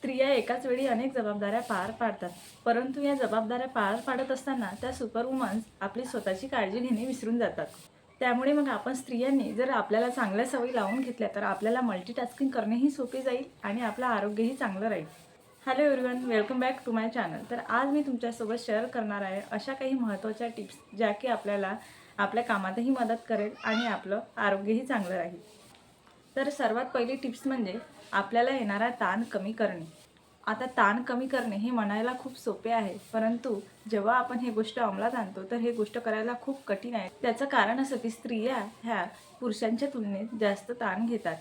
स्त्रिया एकाच वेळी अनेक जबाबदाऱ्या पार पाडतात. परंतु या जबाबदाऱ्या पार पाडत असताना त्या सुपरवुमन्स आपली स्वतःची काळजी घेणे विसरून जातात. त्यामुळे मग आपण स्त्रियांनी जर आपल्याला चांगल्या सवयी लावून घेतल्या तर आपल्याला मल्टीटास्किंग करणेही सोपे जाईल आणि आपलं आरोग्यही चांगलं राहील. Hello everyone welcome back to my channel तर आज मी तुमच्यासोबत शेअर करणार आहे अशा काही महत्त्वाच्या टिप्स ज्या की आपल्याला आपल्या कामातही मदत करेल आणि आपलं आरोग्यही चांगलं राहील. तर सर्वात पहिली टिप्स म्हणजे आपल्याला येणारा ताण कमी करणे. आता ताण कमी करणे हे म्हणायला खूप सोपे आहे परंतु जेव्हा आपण हे गोष्ट अंमलात आणतो तर हे गोष्ट करायला खूप कठीण आहे. त्याचं कारण असं की स्त्रिया ह्या पुरुषांच्या तुलनेत जास्त ताण घेतात.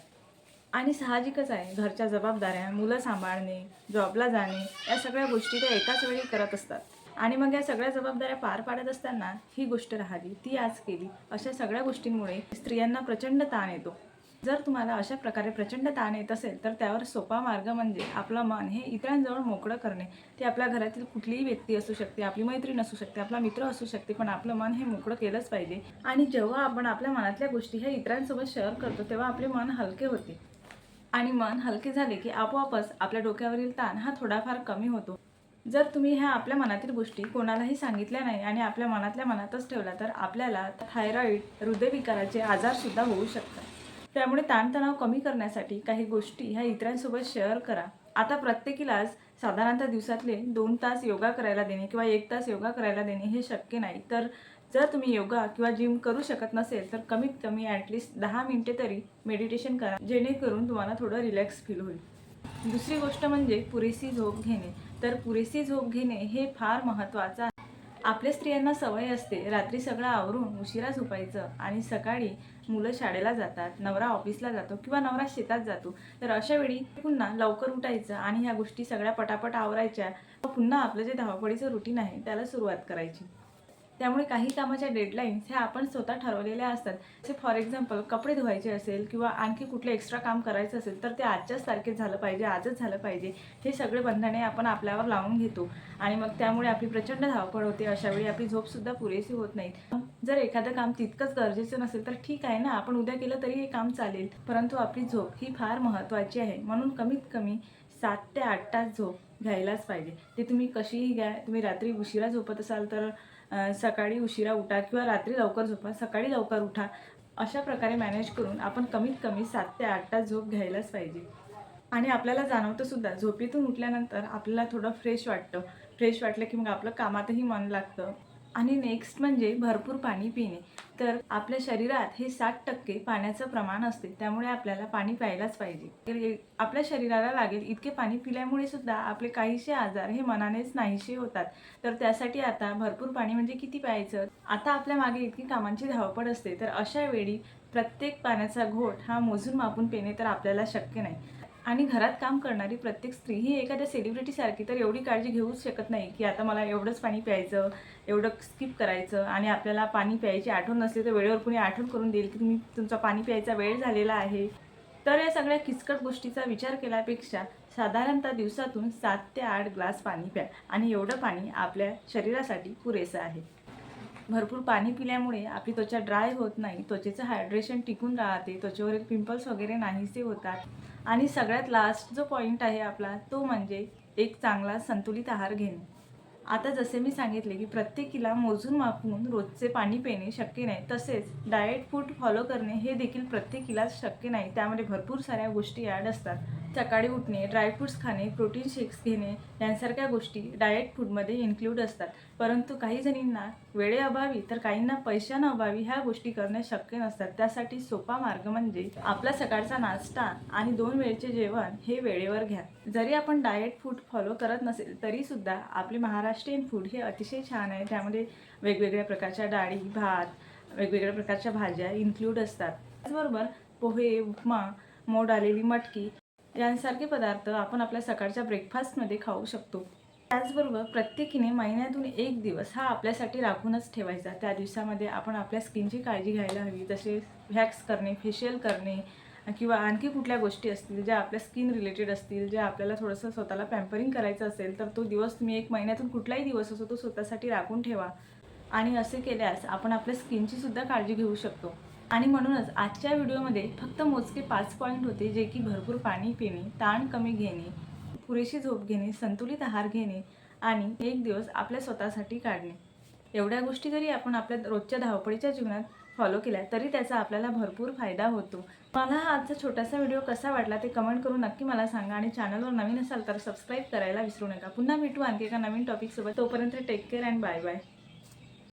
आणि साहजिकच आहे घरच्या जबाबदाऱ्या मुलं सांभाळणे जॉबला जाणे या सगळ्या गोष्टी त्या एकाच वेळी करत असतात. आणि मग या सगळ्या जबाबदाऱ्या पार पाडत असताना ही गोष्ट राहिली ती आज केली अशा सगळ्या गोष्टींमुळे स्त्रियांना प्रचंड ताण येतो. जर तुम्हाला अशा प्रकारे प्रचंड ताण येत असेल तर त्यावर सोपा मार्ग म्हणजे आपलं मन हे इतरांजवळ मोकळं करणे. ते आपल्या घरातील कुठलीही व्यक्ती असू शकते आपली मैत्रीण असू शकते आपला मित्र असू शकते पण आपलं मन हे मोकळं केलंच पाहिजे. आणि जेव्हा आपण आपल्या मनातल्या गोष्टी ह्या इतरांसोबत शेअर करतो तेव्हा आपले मन हलके होते. आणि मन हलके झाले की आपोआपच आपल्या डोक्यावरील ताण हा थोडाफार कमी होतो. जर तुम्ही ह्या आपल्या मनातील गोष्टी कोणालाही सांगितल्या नाही आणि आपल्या मनातल्या मनातच ठेवला तर आपल्याला थायरॉईड हृदयविकाराचे आजारसुद्धा होऊ शकतात. त्यामुळे ताणतणाव कमी करण्यासाठी काही गोष्टी ह्या इतरांसोबत शेअर करा. आता प्रत्येकीलाच साधारणतः दिवसातले दोन तास योगा करायला देणे किंवा एक तास योगा करायला देणे हे शक्य नाही. तर जर तुम्ही योगा किंवा जिम करू शकत नसेल तर कमीत कमी ॲटलिस्ट दहा मिनिटे तरी मेडिटेशन करा जेणेकरून तुम्हाला थोडं रिलॅक्स फील होईल. दुसरी गोष्ट म्हणजे पुरेशी झोप घेणे. तर पुरेशी झोप घेणे हे फार महत्त्वाचं आहे. आपल्या स्त्रियांना सवय असते रात्री सगळं आवरून उशिरा झोपायचं आणि सकाळी मुलं शाळेला जातात नवरा ऑफिसला जातो किंवा नवरा शेतात जातो. तर अशा वेळी पुन्हा लवकर उठायचं आणि ह्या गोष्टी सगळ्या पटापट आवरायच्या. पुन्हा आपलं जे धावपळीचं रुटीन आहे त्याला सुरुवात करायची. त्यामुळे काही कामाच्या डेडलाईन्स ह्या आपण स्वतः ठरवलेल्या असतात. जसे फॉर एक्झाम्पल कपडे धुवायचे असेल किंवा आणखी कुठलं एक्स्ट्रा काम करायचं असेल तर ते आजच्याच तारखेत झालं पाहिजे आजच झालं पाहिजे. हे सगळे बंधने आपण आपल्यावर लावून घेतो. आणि मग त्यामुळे आपली प्रचंड धावपळ होते. अशा वेळी आपली झोपसुद्धा पुरेशी होत नाही जर एखादं काम तितकंच गरजेचं नसेल तर ठीक आहे ना. आपण उद्या केलं तरी हे काम चालेल. परंतु आपली झोप ही फार महत्त्वाची आहे. म्हणून कमीत कमी सात ते आठ तास झोप घ्यायलाच पाहिजे. ते तुम्ही कशीही घ्या तुम्ही रात्री उशिरा झोपत असाल तर सकाळी उशिरा उठा किंवा रात्री लवकर झोपा सकाळी लवकर उठा. अशा प्रकारे मॅनेज करून आपण कमीत कमी सात ते आठ तास झोप घ्यायलाच पाहिजे. आणि आपल्याला जाणवतं सुद्धा झोपेतून उठल्यानंतर आपल्याला थोडं फ्रेश वाटतं. फ्रेश वाटलं की मग आपलं कामातही मन लागतं. आणि नेक्स्ट म्हणजे भरपूर पाणी पिणे. तर आपल्या शरीरात हे साठ टक्के पाण्याचं प्रमाण असते त्यामुळे आपल्याला पाणी प्यायलाच पाहिजे. आपल्या शरीराला लागेल इतके पाणी पिल्यामुळे सुद्धा आपले काहीसे आजार हे मनानेच नाहीसे होतात. तर त्यासाठी आता भरपूर पाणी म्हणजे किती प्यायचं? आता आपल्या मागे इतकी कामांची धावपळ असते तर अशा वेळी प्रत्येक पाण्याचा घोट हा मोजून मापून पिणे तर आपल्याला शक्य नाही. आणि घरात काम करणारी प्रत्येक स्त्री ही एखाद्या सेलिब्रिटीसारखी तर एवढी काळजी घेऊच शकत नाही की आता मला एवढंच पाणी प्यायचं एवढं स्किप करायचं आणि आपल्याला पाणी प्यायची आठवण नसली तर वेळेवर कुणी आठवण करून देईल की तुम्ही तुमचा पाणी प्यायचा वेळ झालेला आहे. तर या सगळ्या किचकट गोष्टीचा विचार केल्यापेक्षा साधारणतः दिवसातून सात ते आठ ग्लास पाणी प्या आणि एवढं पाणी आपल्या शरीरासाठी पुरेसं आहे. भरपूर पाणी पिल्यामुळे आपली त्वचा ड्राय होत नाही. त्वचेचं हायड्रेशन टिकून राहते. त्वचेवरील पिंपल्स वगैरे नाहीसे होतात. आणि सगळ्यात लास्ट जो पॉईंट आहे आपला तो म्हणजे एक चांगला संतुलित आहार घेणे. आता जसे मी सांगितले की प्रत्येकीला मोजून मापून रोजचे पाणी पिणे शक्य नाही. तसेच डाएट फूड फॉलो करणे हे देखील प्रत्येकीलाच शक्य नाही. त्यामध्ये भरपूर साऱ्या गोष्टी ॲड असतात. सकाळी उठणे ड्रायफ्रूट्स खाणे प्रोटीन शेक्स घेणे यांसारख्या गोष्टी डाएट फूडमध्ये इन्क्लूड असतात. परंतु काही जणींना वेळेअभावी तर काहींना पैशांअभावी ह्या गोष्टी करणे शक्य नसतात. त्यासाठी सोपा मार्ग म्हणजे आपला सकाळचा नाश्ता आणि दोन वेळचे जेवण हे वेळेवर घ्या. जरी आपण डाएट फूड फॉलो करत नसेल तरीसुद्धा आपले महाराष्ट्रीयन फूड हे अतिशय छान आहे. त्यामध्ये वेगवेगळ्या प्रकारच्या डाळी भात वेगवेगळ्या प्रकारच्या भाज्या इन्क्लूड असतात. त्याचबरोबर पोहे उपमा मोड आलेली मटकी यांसारखे पदार्थ आपण आपल्या सकाळच्या ब्रेकफास्टमध्ये खाऊ शकतो. त्याचबरोबर प्रत्येकीने महिन्यातून एक दिवस हा आपल्यासाठी राखूनच ठेवायचा. त्या दिवसामध्ये आपण आपल्या स्किनची काळजी घ्यायला हवी जसे व्हॅक्स करणे फेशियल करणे किंवा आणखी कुठल्या गोष्टी असतील ज्या आपल्या स्किन रिलेटेड असतील ज्या आपल्याला थोडंसं स्वतःला पॅम्परिंग करायचं असेल तर तो दिवस तुम्ही एक महिन्यातून कुठलाही दिवस असो तो स्वतःसाठी राखून ठेवा. आणि असे केल्यास आपण आपल्या स्किनची सुद्धा काळजी घेऊ शकतो. आणि म्हणूनच आजच्या व्हिडिओमध्ये फक्त मोजके पाच पॉईंट होते जे की भरपूर पाणी पिणे ताण कमी घेणे पुरेशी झोप घेणे संतुलित आहार घेणे आणि एक दिवस आपल्या स्वतःसाठी काढणे. एवढ्या गोष्टी जरी आपण आपल्या रोजच्या धावपळीच्या जीवनात फॉलो केल्या तरी त्याचा आपल्याला भरपूर फायदा होतो. मला हा आजचा छोटासा व्हिडिओ कसा वाटला ते कमेंट करून नक्की मला सांगा आणि चॅनलवर नवीन असाल तर सबस्क्राईब करायला विसरू नका. पुन्हा भेटू आणखी एका नवीन टॉपिकसोबत तोपर्यंत take care and bye bye